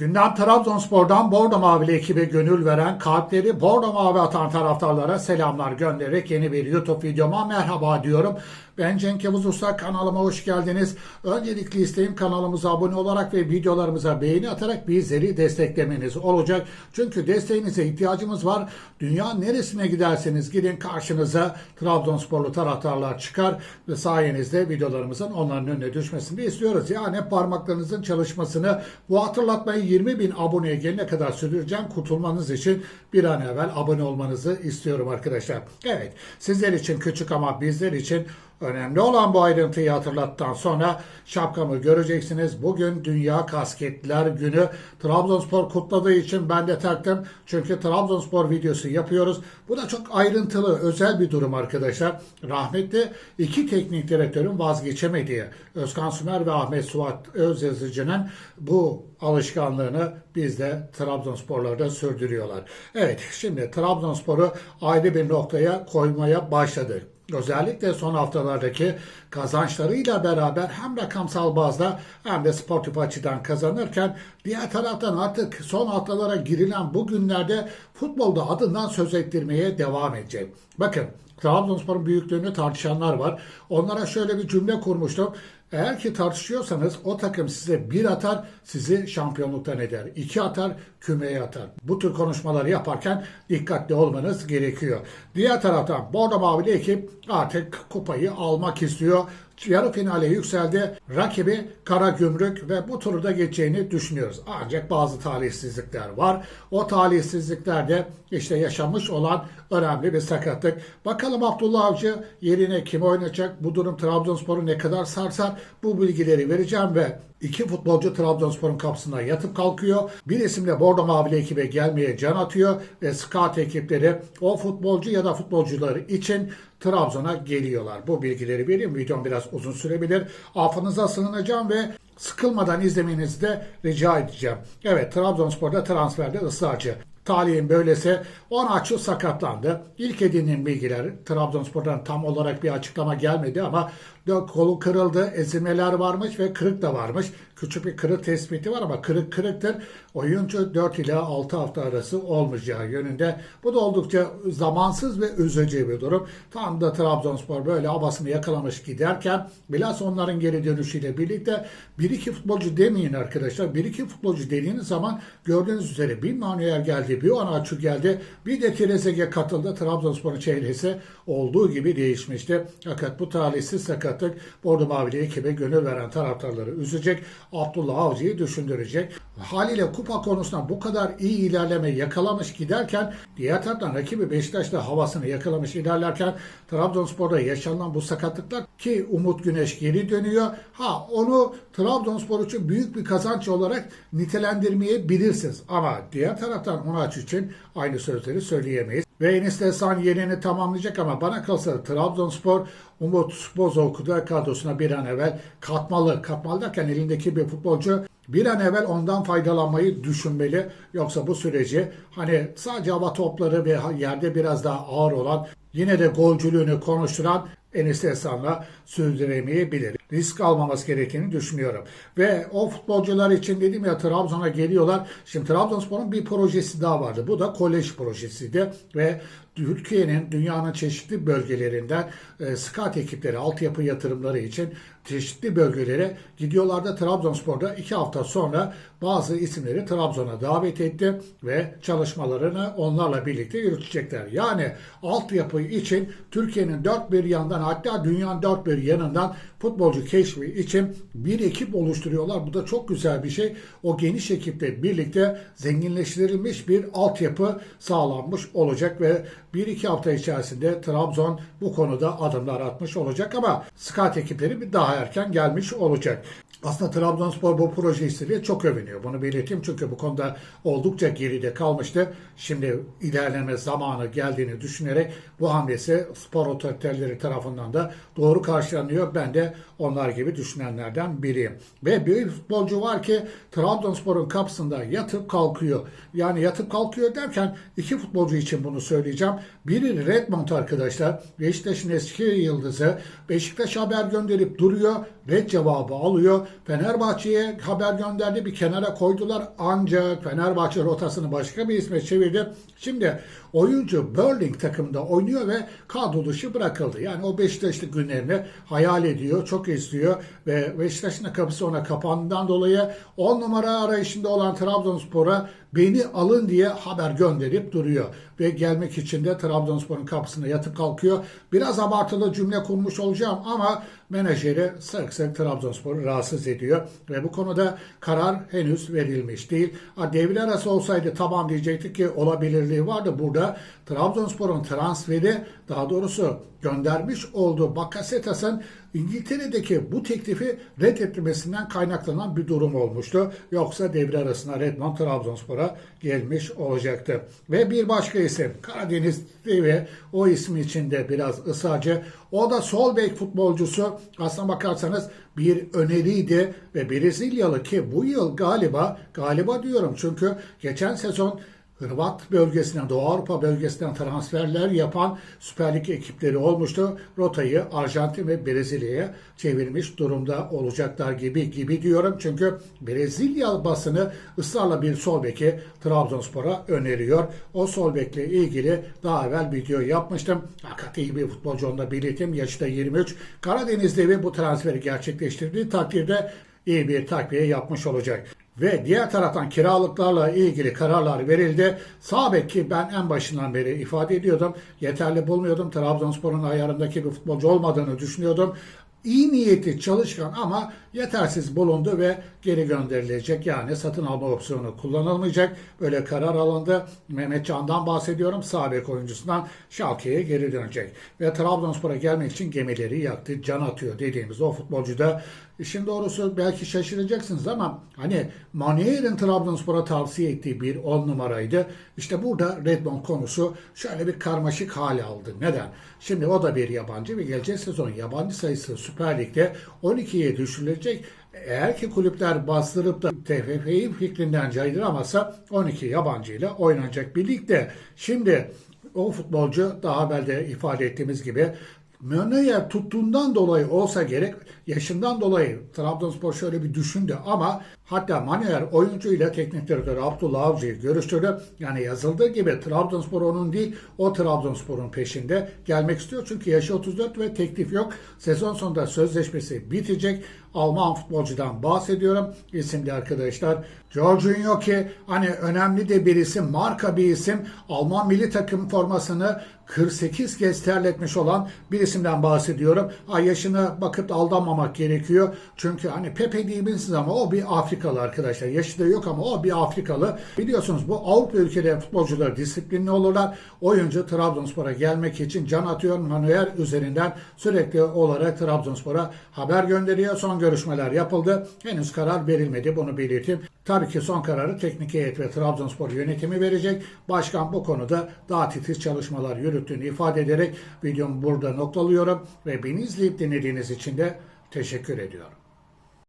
Gündem Trabzonspor'dan Bordo Mavili ekibe gönül veren kalpleri Bordo Mavi atan taraftarlara selamlar göndererek yeni bir YouTube videoma merhaba diyorum. Ben Cenk Yavuz Usta kanalıma hoş geldiniz. Öncelikle isteğim kanalımıza abone olarak ve videolarımıza beğeni atarak bizleri desteklemeniz olacak. Çünkü desteğinize ihtiyacımız var. Dünya neresine giderseniz gidin karşınıza Trabzonsporlu taraftarlar çıkar ve sayenizde videolarımızın onların önüne düşmesini istiyoruz. Yani parmaklarınızın çalışmasını bu hatırlatmayı 20 bin aboneye gelene kadar sürdüreceğim. Kurtulmanız için bir an evvel abone olmanızı istiyorum arkadaşlar. Evet sizler için küçük ama bizler için Önemli olan bu ayrıntıyı hatırlattıktan sonra şapkamı göreceksiniz. Bugün Dünya Kasketler Günü. Trabzonspor kutladığı için ben de taktım. Çünkü Trabzonspor videosu yapıyoruz. Bu da çok ayrıntılı, özel bir durum arkadaşlar. Rahmetli iki teknik direktörün vazgeçemediği Özkan Sümer ve Ahmet Suat Özyazıcı'nın bu alışkanlığını biz de Trabzonsporlarda sürdürüyorlar. Evet şimdi Trabzonspor'u ayrı bir noktaya koymaya başladık. Özellikle son haftalardaki kazançlarıyla beraber hem rakamsal bazda hem de sportif açıdan kazanırken diğer taraftan artık son haftalara girilen bu günlerde futbolda adından söz ettirmeye devam edecek. Bakın Trabzonspor'un büyüklüğünü tartışanlar var. Onlara şöyle bir cümle kurmuştum. Eğer ki tartışıyorsanız o takım size bir atar, sizi şampiyonluktan eder. İki atar, kümeye atar. Bu tür konuşmaları yaparken dikkatli olmanız gerekiyor. Diğer taraftan Bordo Mavili ekip artık kupayı almak istiyor. Yarı finale yükseldi. Rakibi Kara Gümrük ve bu turu da geçeceğini düşünüyoruz. Ancak bazı talihsizlikler var. O talihsizliklerde işte yaşanmış olan önemli bir sakatlık. Bakalım Abdullah Avcı yerine kim oynayacak? Bu durum Trabzonspor'u ne kadar sarsar? Bu bilgileri vereceğim ve iki futbolcu Trabzonspor'un kapısına yatıp kalkıyor. Bir isimle Bordo Mavili ekibe gelmeye can atıyor ve scout ekipleri o futbolcu ya da futbolcuları için Trabzon'a geliyorlar. Bu bilgileri vereyim. Videom biraz uzun sürebilir. Affınıza sığınacağım ve sıkılmadan izlemenizi de rica edeceğim. Evet Trabzonspor'da transferde ısrarcı. Talihin böylesi Onaçu sakatlandı. İlk edinilen bilgiler Trabzonspor'dan tam olarak bir açıklama gelmedi ama kolu kırıldı, ezilmeler varmış ve kırık da varmış. Küçük bir kırık tespiti var ama kırık kırıktır. Oyuncu 4 ila 6 hafta arası olmayacağı yönünde. Bu da oldukça zamansız ve üzücü bir durum. Tam da Trabzonspor böyle havasını yakalamış giderken biraz onların geri dönüşüyle birlikte 1-2 futbolcu demeyin arkadaşlar. 1-2 futbolcu dediğiniz zaman gördüğünüz üzere bir Manuel geldi, bir Onaçu geldi, bir de Trezeguet katıldı. Trabzonspor'un çehresi olduğu gibi değişmişti. Fakat bu talihsiz sakatlık Bordo Mavili ekibe gönül veren taraftarları üzecek. Abdullah Avcı'yı düşündürecek. Haliyle kupa konusunda bu kadar iyi ilerleme yakalamış giderken diğer taraftan rakibi Beşiktaş'ta havasını yakalamış ilerlerken Trabzonspor'da yaşanan bu sakatlıklar ki Umut Güneş geri dönüyor. Ha onu Trabzonspor için büyük bir kazanç olarak nitelendirmeyebilirsiniz. Ama diğer taraftan Onaç için aynı sözleri söyleyemeyiz. Ve Enis Desan yerini tamamlayacak ama bana kalırsa Trabzonspor Umut Bozok'u da kadrosuna bir an evvel katmalı. Katmalı derken elindeki bir futbolcu bir an evvel ondan faydalanmayı düşünmeli. Yoksa bu süreci hani sadece hava topları ve yerde biraz daha ağır olan yine de golcülüğünü konuşturan Enis Desan'la sürdüremeyebilir. Risk almaması gerektiğini düşünüyorum. Ve o futbolcular için dedim ya Trabzon'a geliyorlar. Şimdi Trabzonspor'un bir projesi daha vardı. Bu da kolej projesiydi. Ve Türkiye'nin dünyanın çeşitli bölgelerinden e, scout ekipleri, altyapı yatırımları için çeşitli bölgelere gidiyorlar da Trabzonspor'da iki hafta sonra bazı isimleri Trabzon'a davet etti ve çalışmalarını onlarla birlikte yürütecekler. Yani altyapı için Türkiye'nin dört bir yandan hatta dünyanın dört bir yanından futbolcu keşfi için bir ekip oluşturuyorlar. Bu da çok güzel bir şey. O geniş ekiple birlikte zenginleştirilmiş bir altyapı sağlanmış olacak ve bir iki hafta içerisinde Trabzon bu konuda adımlar atmış olacak ama scout ekipleri bir daha erken gelmiş olacak. Aslında Trabzonspor bu projesiyle çok övünüyor. Bunu belirteyim çünkü bu konuda oldukça geride kalmıştı. Şimdi ilerleme zamanı geldiğini düşünerek bu hamlesi spor otoriteleri tarafından da doğru karşılanıyor. Ben de onlar gibi düşünenlerden biriyim. Ve bir futbolcu var ki Trabzonspor'un kapısında yatıp kalkıyor. Yani yatıp kalkıyor derken iki futbolcu için bunu söyleyeceğim. Biri Redmond arkadaşlar. Beşiktaş'ın eski yıldızı. Beşiktaş haber gönderip duruyor. Red cevabı alıyor. Fenerbahçe'ye haber gönderdi bir kenara koydular ancak Fenerbahçe rotasını başka bir isme çevirdi. Şimdi oyuncu Berling takımda oynuyor ve kadro dışı bırakıldı. Yani o Beşiktaşlı günlerini hayal ediyor, çok istiyor ve Beşiktaş'ın kapısı ona kapandığından dolayı 10 numara arayışında olan Trabzonspor'a beni alın diye haber gönderip duruyor. Ve gelmek için de Trabzonspor'un kapısına yatıp kalkıyor. Biraz abartılı cümle kurmuş olacağım ama menajeri sık sık Trabzonspor'u rahatsız ediyor. Ve bu konuda karar henüz verilmiş değil. Ha, devre arası olsaydı tamam diyecektik ki olabilirliği vardı. Burada Trabzonspor'un transferi daha doğrusu göndermiş olduğu Bakasetas'ın İngiltere'deki bu teklifi reddetmesinden kaynaklanan bir durum olmuştu. Yoksa devre arasında Redmond Trabzonspor'a gelmiş olacaktı. Ve bir başka isim Karadeniz ve o ismi içinde biraz ısrarcı. O da sol bek futbolcusu. Aslına bakarsanız bir öneriydi ve Brezilyalı ki bu yıl galiba galiba diyorum çünkü geçen sezon Hırvat bölgesinden, Doğu Avrupa bölgesinden transferler yapan Süper Lig ekipleri olmuştu. Rotayı Arjantin ve Brezilya'ya çevirmiş durumda olacaklar gibi gibi diyorum. Çünkü Brezilya basını ısrarla bir sol beki Trabzonspor'a öneriyor. O sol bekle ilgili daha evvel video yapmıştım. Fakat iyi bir futbolcu onu da belirteyim. Yaşı da 23. Karadeniz devi bu transferi gerçekleştirdiği takdirde iyi bir takviye yapmış olacak. Ve diğer taraftan kiralıklarla ilgili kararlar verildi. Sağ ki ben en başından beri ifade ediyordum. Yeterli bulmuyordum. Trabzonspor'un ayarındaki bir futbolcu olmadığını düşünüyordum. İyi niyeti çalışkan ama yetersiz bulundu ve geri gönderilecek. Yani satın alma opsiyonu kullanılmayacak. Böyle karar alındı. Mehmet Can'dan bahsediyorum. Sağ bek oyuncusundan Schalke'ye geri dönecek. Ve Trabzonspor'a gelmek için gemileri yaktı. Can atıyor dediğimiz o futbolcu da İşin doğrusu belki şaşıracaksınız ama hani Manier'in Trabzonspor'a tavsiye ettiği bir 10 numaraydı. İşte burada Redmond konusu şöyle bir karmaşık hale aldı. Neden? Şimdi o da bir yabancı ve gelecek sezon yabancı sayısı Süper Lig'de 12'ye düşürülecek. Eğer ki kulüpler bastırıp da TFF'yi fikrinden caydıramazsa 12 yabancıyla oynanacak bir ligde. Şimdi o futbolcu daha evvel de ifade ettiğimiz gibi Mönneyer tuttuğundan dolayı olsa gerek yaşından dolayı Trabzonspor şöyle bir düşündü ama hatta Manuel oyuncuyla teknik direktör Abdullah Avcı'yı görüştürdü. Yani yazıldığı gibi Trabzonspor onun değil o Trabzonspor'un peşinde gelmek istiyor. Çünkü yaşı 34 ve teklif yok. Sezon sonunda sözleşmesi bitecek. Alman futbolcudan bahsediyorum. İsimli arkadaşlar. Jorginho ki hani önemli de bir isim, marka bir isim. Alman milli takım formasını 48 kez terletmiş olan bir isimden bahsediyorum. Ha, yaşına bakıp da aldanmamak gerekiyor. Çünkü hani Pepe diyebilirsiniz ama o bir Afrikalı arkadaşlar. Yaşı da yok ama o bir Afrikalı. Biliyorsunuz bu Avrupa ülkeleri futbolcular disiplinli olurlar. Oyuncu Trabzonspor'a gelmek için can atıyor. Manuel üzerinden sürekli olarak Trabzonspor'a haber gönderiyor. Son görüşmeler yapıldı. Henüz karar verilmedi bunu belirteyim. Tabii ki son kararı teknik heyet ve Trabzonspor yönetimi verecek. Başkan bu konuda daha titiz çalışmalar yürüttüğünü ifade ederek videomu burada noktalıyorum ve beni izleyip dinlediğiniz için de teşekkür ediyorum.